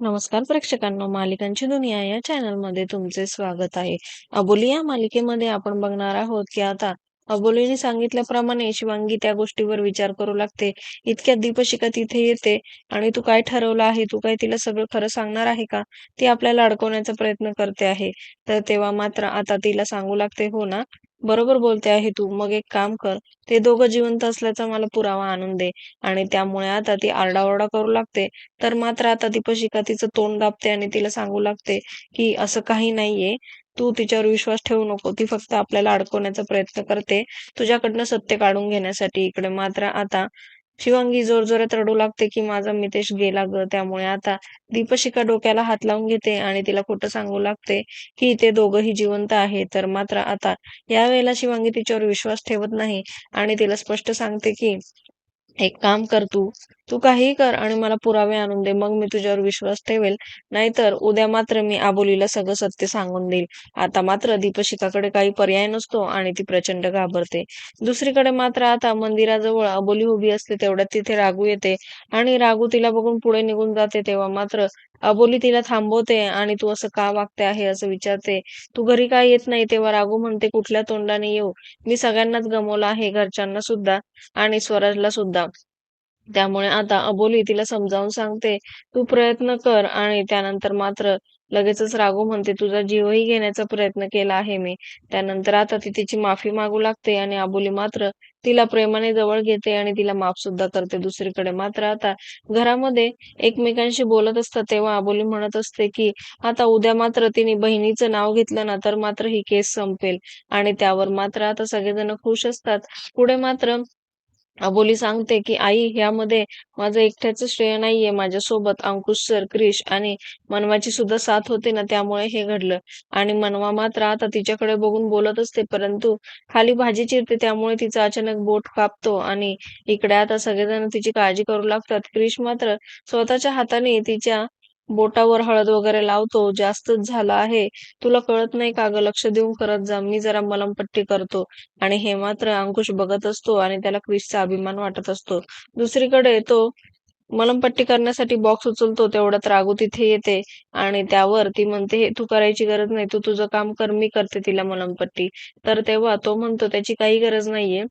नमस्कार प्रेक्षकांनो मालिकांची दुनिया या चॅनलमध्ये तुमचे स्वागत आहे. अबोली या मालिकेमध्ये आपण बघणार आहोत की आता अबोलीने सांगितल्याप्रमाणे शिवांगी त्या गोष्टीवर विचार करू लागते. इतक्या दीपशिका तिथे येते आणि तू काय ठरवलं आहे? तू काय तिला सगळं खरं सांगणार आहे का? ती आपल्याला अडकवण्याचा प्रयत्न करते आहे. तर तेव्हा मात्र आता तिला सांगू लागते हो ना? बरोबर बोलते आहे तू. मग एक काम कर ते दोघं जिवंत असल्याचा मला पुरावा आणून दे आणि त्यामुळे आता ती आरडाओरडा करू लागते. तर मात्र आता दीपशिका तिचं तोंड दाबते आणि तिला सांगू लागते की असं काही नाहीये. तू तिच्यावर विश्वास ठेवू नको. ती फक्त आपल्याला अडकवण्याचा प्रयत्न करते. तुझ्याकडनं सत्य काढून घेण्यासाठी इकडे. मात्र आता शिवांगी जोरजोरात रडू लागते की माझा मितेश गेला ग त्यामुळे. आता दीपशिका डोक्याला हात लावून घेते आणि तिला खोटं सांगू लागते की ते दोघंही जिवंत आहे. तर मात्र आता यावेळेला शिवांगी तिच्यावर विश्वास ठेवत नाही आणि तिला स्पष्ट सांगते की एक काम कर तू. तू काहीही कर आणि मला पुरावे आणून दे. मग मी तुझ्यावर विश्वास ठेवेल. नाहीतर उद्या मात्र मी आबोलीला सगळं सत्य सांगून देईल. आता मात्र दीपशिकाकडे काही पर्याय नसतो आणि ती प्रचंड घाबरते. दुसरीकडे मात्र आता मंदिराजवळ अबोली उभी असते तेवढ्यात तिथे रागू येते. आणि रागू तिला बघून पुढे निघून जाते तेव्हा मात्र अबोली तिला थांबवते आणि तू असं का वागते आहे असं विचारते. तू घरी का येत नाही? तेव्हा रागू म्हणते कुठल्या तोंडाने येऊ? मी सगळ्यांनाच गमवलं आहे घरच्यांना सुद्धा आणि स्वराजला सुद्धा. त्यामुळे आता अबोली तिला समजावून सांगते तू प्रयत्न कर आणि त्यानंतर मात्र लगेचच रागू म्हणते तुझा जीवही घेण्याचा प्रयत्न केला आहे मी. त्यानंतर आता ती तिची माफी मागू लागते आणि अबोली मात्र तिला प्रेमाने जवळ घेते आणि तिला माफ सुद्धा करते. दुसरीकडे मात्र आता घरामध्ये एकमेकांशी बोलत असतात तेव्हा अबोली म्हणत असते की आता उद्या मात्र तिने बहिणीचं नाव घेतलं ना तर मात्र ही केस संपेल. आणि त्यावर मात्र आता सगळेजण खुश असतात. पुढे मात्र अबोली सांगते की आई ह्यामध्ये माझं एकट्याचं श्रेय नाहीये. माझ्यासोबत अंकुश सर क्रिश आणि मनवाची सुद्धा साथ होते ना त्यामुळे हे घडलं. आणि मनवा मात्र आता तिच्याकडे बघून बोलत असते परंतु खाली भाजी चिरते त्यामुळे तिचा अचानक बोट कापतो आणि इकडे आता सगळेजण तिची काळजी करू लागतात. क्रिश मात्र स्वतःच्या हाताने तिच्या बोटावर हळद वगैरे लावतो जास्तच झालं आहे. तुला कळत नाही का ग? लक्ष देऊन करत जा. मी जरा मलमपट्टी करतो. आणि हे मात्र अंकुश बघत असतो आणि त्याला क्रिसचा अभिमान वाटत असतो. दुसरीकडे तो मलमपट्टी करण्यासाठी बॉक्स उचलतो. तेवढ्यात रागू तिथे येते. आणि त्यावर ती म्हणते हे तू करायची गरज नाही. तू तुझं काम कर. मी करते तिला मलमपट्टी. तर तेव्हा तो म्हणतो त्याची काही गरज नाहीये.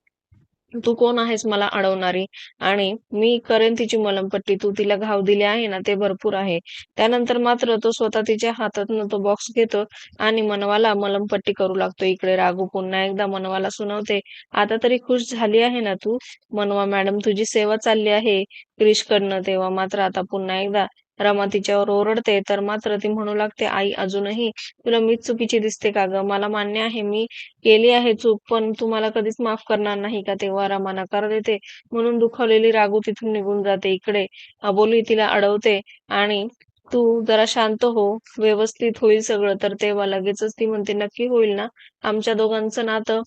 तू कोण आहेस मला अडवणारी? आणि मी करेन तिची मलमपट्टी तू तिला घाव दिले आहे ना ते भरपूर आहे. त्यानंतर मात्र तो स्वतः तिच्या हातातनं तो बॉक्स घेतो आणि मनवाला मलमपट्टी करू लागतो. इकडे रागू पुन्हा एकदा मनवाला सुनावते. आता तरी खुश झाली आहे ना तू? मनवा मॅडम तुझी सेवा चालली आहे क्रिश कडनं तेव्हा मात्र आता पुन्हा एकदा रमा तिच्यावर ओरडते. तर मात्र ती म्हणू लागते आई अजूनही तुला मीच चुकीची दिसते का ग? मला मान्य आहे मी केली आहे चूक पण तू मला कधीच माफ करणार नाही का? तेव्हा रमा नकार देते. म्हणून दुखावलेली रागू तिथून निघून जाते इकडे. अबोली तिला अडवते आणि तू जरा शांत हो व्यवस्थित होईल सगळं. तर तेव्हा लगेचच ती म्हणते नक्की होईल ना? आमच्या दोघांचं नातं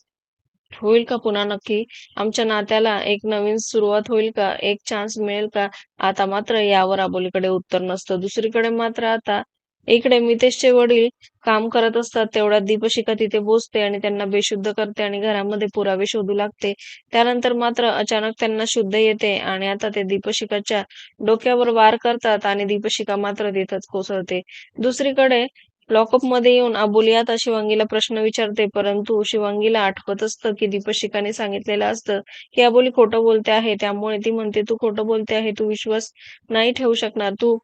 होईल का पुन्हा नक्की? आमच्या नात्याला एक नवीन सुरुवात होईल का? एक चान्स मिळेल का? आता मात्र यावर अबोलीकडे उत्तर नसतं. दुसरीकडे मात्र आता इकडे मितेशचे वडील काम करत असतात. तेवढ्यात दीपशिका तिथे बोचते आणि त्यांना बेशुद्ध करते आणि घरामध्ये पुरावे शोधू लागते. त्यानंतर मात्र अचानक त्यांना शुद्ध येते आणि आता ते दीपशिकाच्या डोक्यावर वार करतात आणि दीपशिका मात्र तिथंच कोसळते. दुसरीकडे लॉकअपमध्ये येऊन अबोली आता शिवांगीला प्रश्न विचारते परंतु शिवांगीला आठवत असतं की दीपशिकाने सांगितलेलं असतं की अबोली खोटं बोलते आहे त्यामुळे ती म्हणते तू खोटं बोलते आहे तू विश्वास नाही ठेवू शकणार. तू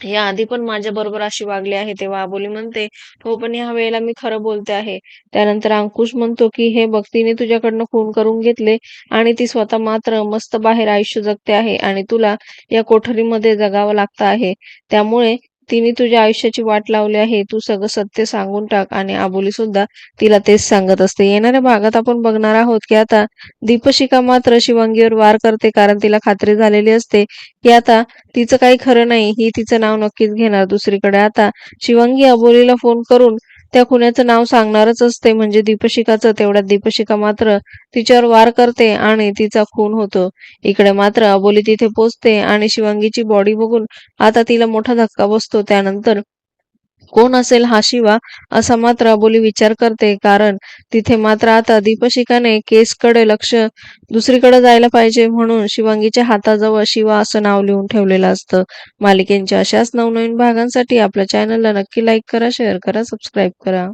या आधी पण माझ्या बरोबर अशी वागली आहे. तेव्हा अबोली म्हणते हो पण ह्या वेळेला मी खरं बोलते आहे. त्यानंतर अंकुश म्हणतो की हे भक्तीने तुझ्याकडनं खून करून घेतले आणि ती स्वतः मात्र मस्त बाहेर आयुष्य जगते आहे आणि तुला या कोठरीमध्ये जगावं लागतं आहे. त्यामुळे तिने तुझ्या आयुष्याची वाट लावली आहे. तू सगळं सत्य सांगून टाक आणि आबोली सुद्धा तिला तेच सांगत असते. येणाऱ्या भागात आपण बघणार आहोत की आता दीपशिका मात्र शिवांगीवर वार करते कारण तिला खात्री झालेली असते की आता तिचं काही खरं नाही. ही तिचं नाव नक्कीच घेणार दुसरीकडे. आता शिवांगी अबोलीला फोन करून त्या खुन्याचं नाव सांगणारच असते. म्हणजे दीपशिकाचं तेवढ्यात दीपशिका मात्र तिच्यावर वार करते आणि तिचा खून होतो. इकडे मात्र अबोली तिथे पोचते आणि शिवांगीची बॉडी बघून आता तिला मोठा धक्का बसतो. त्यानंतर कोण असेल हा शिवा? असा मात्र अबोली विचार करते. कारण तिथे मात्र आता दीपशिकाने केसकडे लक्ष दुसरीकडे जायला पाहिजे म्हणून शिवांगीच्या हाताजवळ शिवा असं नाव लिहून ठेवलेलं असतं. मालिकेंच्या अशाच नवनवीन भागांसाठी आपल्या चॅनलला नक्की लाईक करा शेअर करा सबस्क्राईब करा.